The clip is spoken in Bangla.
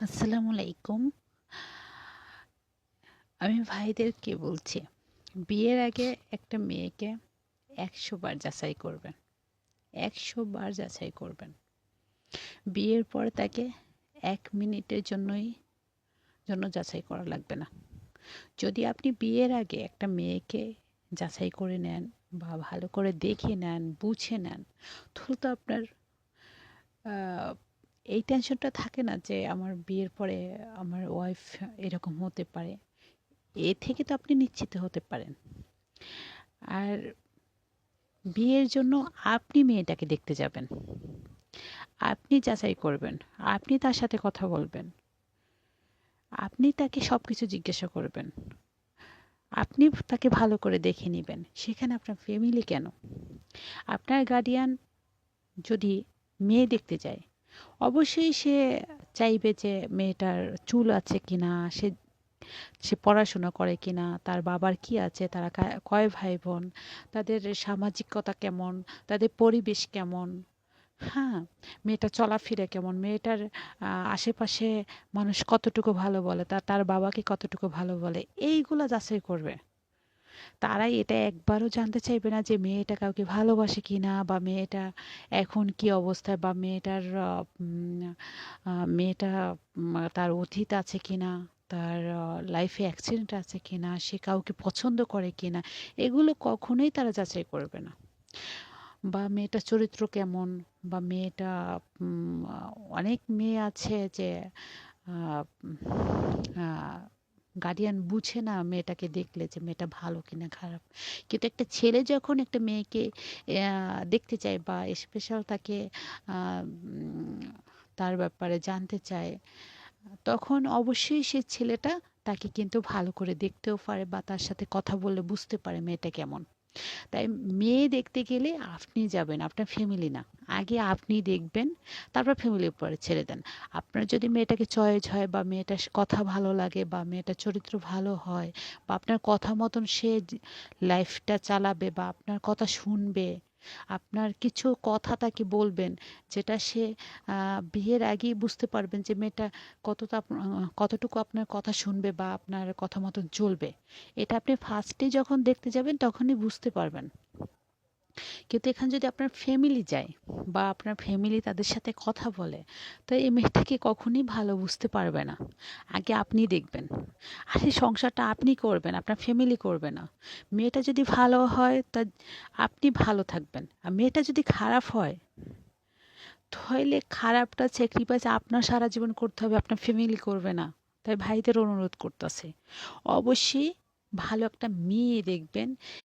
আসসালামু আলাইকুম। আমি ভাইদেরকে বলছি, বিয়ের আগে একটা মেয়েকে একশো বার যাচাই করবেন। একশো বার যাচাই করবেন। বিয়ের পর তাকে এক মিনিটের জন্যই, জন্য যাচাই করা লাগবে না। যদি আপনি বিয়ের আগে একটা মেয়েকে যাচাই করে নেন বা ভালো করে দেখে নেন, বুঝে নেন, তাহলে তো আপনার এই টেনশনটা থাকে না যে আমার বিয়ের পরে আমার ওয়াইফ এরকম হতে পারে। এ থেকে তো আপনি নিশ্চিত হতে পারেন। আর বিয়ের জন্য আপনি মেয়েটাকে দেখতে যাবেন। আপনি যাচাই করবেন। আপনি তার সাথে কথা বলবেন। আপনি তাকে সব কিছু জিজ্ঞাসা করবেন। আপনি তাকে ভালো করে দেখে নেবেন। সেখানে আপনার ফ্যামিলি কেন? আপনার গার্ডিয়ান যদি মেয়ে দেখতে যায় অবশ্যই সে চাইবে যে মেয়েটার চুল আছে কিনা, সে সে পড়াশোনা করে কিনা, তার বাবার কি আছে, তারা কয় ভাই বোন তাদের সামাজিকতা কেমন, তাদের পরিবেশ কেমন। হ্যাঁ মেয়েটা চলাফেরা কেমন, মেয়েটার আশেপাশে মানুষ কতটুকু ভালো বলে তার তার বাবাকে কতটুকু ভালো বলে, এইগুলো যাচাই করবে। তারাই এটা একবারও জানতে চাইবে না যে মেয়েটা কাউকে ভালোবাসে কিনা বা মেয়েটা এখন কি অবস্থায় বা মেয়েটার মেয়েটা তার অতীত আছে কি না তার লাইফে অ্যাক্সিডেন্ট আছে কি না সে কাউকে পছন্দ করে কিনা, এগুলো কখনোই তারা যাচাই করবে না। বা মেয়েটার চরিত্র কেমন, বা মেয়েটা অনেক মেয়ে আছে যে গার্ডিয়ান বুঝে না মেয়েটাকে দেখলে যে মেয়েটা ভালো কিনা খারাপ। কিন্তু একটা ছেলে যখন একটা মেয়েকে দেখতে চায় বা স্পেশাল তাকে তার ব্যাপারে জানতে চায়, তখন অবশ্যই সে ছেলেটা তাকে কিন্তু ভালো করে দেখতেও পারে বা তার সাথে কথা বলে বুঝতে পারে মেয়েটা কেমন। তাই মেয়ে দেখতে গেলে আপনি যাবেন, আপনার ফ্যামিলি না। আগে আপনি দেখবেন, তারপর ফ্যামিলির পরে ছেড়ে দেন। আপনার যদি মেয়েটাকে চয়েস হয় বা মেয়েটার কথা ভালো লাগে বা মেয়েটার চরিত্র ভালো হয় বা আপনার কথা মতন সে লাইফটা চালাবে বা আপনার কথা শুনবে আপনার কিছু কথা তাকে বলবেন? যেটা সে বিয়ের আগেই বুঝতে পারবেন যে মেয়েটা কতটা কতটুকু আপনার কথা শুনবে বা আপনার কথা মতন চলবে। এটা আপনি ফার্স্টে যখন দেখতে যাবেন, তখনই বুঝতে পারবেন। কিন্তু এখানে যদি আপনার ফ্যামিলি যায় বা আপনার ফ্যামিলি তাদের সাথে কথা বলে, তো এই মেয়েটাকে কখনই ভালো বুঝতে পারবে না। আগে আপনি দেখবেন। আর এই সংসারটা আপনি করবেন, আপনার ফ্যামিলি করবে না। মেয়েটা যদি ভালো হয়, তা আপনি ভালো থাকবেন। আর মেয়েটা যদি খারাপ হয়, তাহলে খারাপটা স্যাক্রিফাইস আপনার সারা জীবন করতে হবে, আপনার ফ্যামিলি করবে না। তাই ভাইদের অনুরোধ করতেছে। অবশ্যই ভালো একটা মেয়ে দেখবেন।